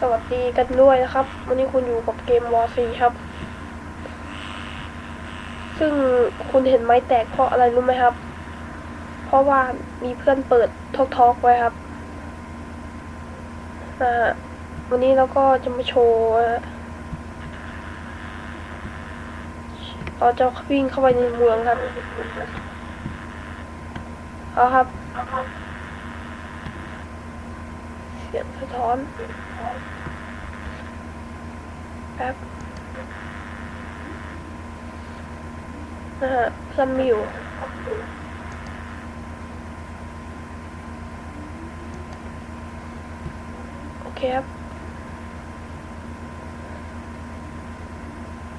สวัสดีกันด้วยนะครับ วันนี้คุณอยู่กับเกมวอร์ซีครับ ซึ่งคุณเห็นไม้แตกเพราะอะไรรู้ไหมครับ เพราะว่ามีเพื่อนเปิดทอกทอกไว้ครับอ่าวันนี้เราก็จะมาโชว์เราจะวิ่งเข้าไปในเมืองครับเอาครับเสียงสะท้อน แป๊บนะฮะเพื่อนไม่อยู่โอเคครับ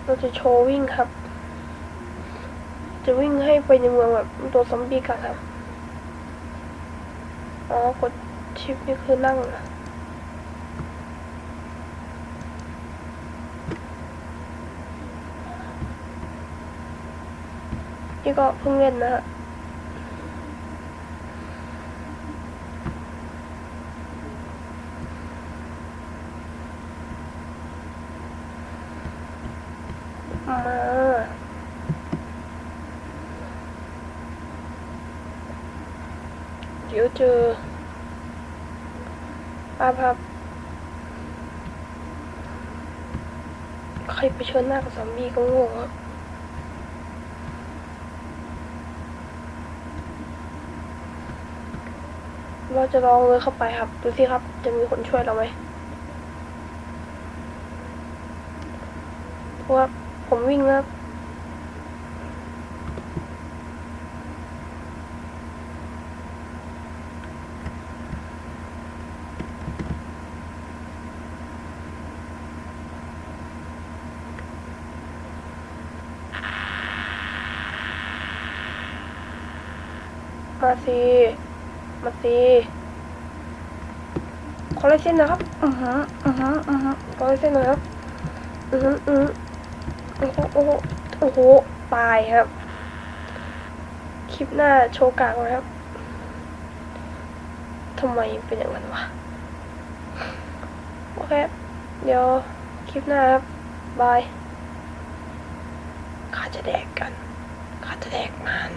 เราจะโชว์วิ่งครับ จะวิ่งให้ไปในเมืองแบบตัวซอมบี้กัดครับ อ๋อกดชิปนี่คือนั่งเห นี่ก็เพิ่งเล่นนะฮะมาเดี๋ยวเจอป้าครับใครไปเชิญหน้ากับซอมบี้ก็โง่ครับ เราจะลองเลยเข้าไปครับดูสิครับ จะมีคนช่วยเราไหมเพราะว่าผมวิ่งแล้วมาสิ มาสิขอลายเส้นนะครับ อือฮะอือฮะอือฮะขอลายเส้นหนะครับ อือฮึอือฮึโอ้โหโอ้โหโอ้โห ตายครับ คลิปหน้าโชว์กากไว้ครับทำไมเป็นอย่างนั้นวะ โอเค เดี๋ยวคลิปหน้าครับ บายข้าจะแดกกันข้าจะแดกมัน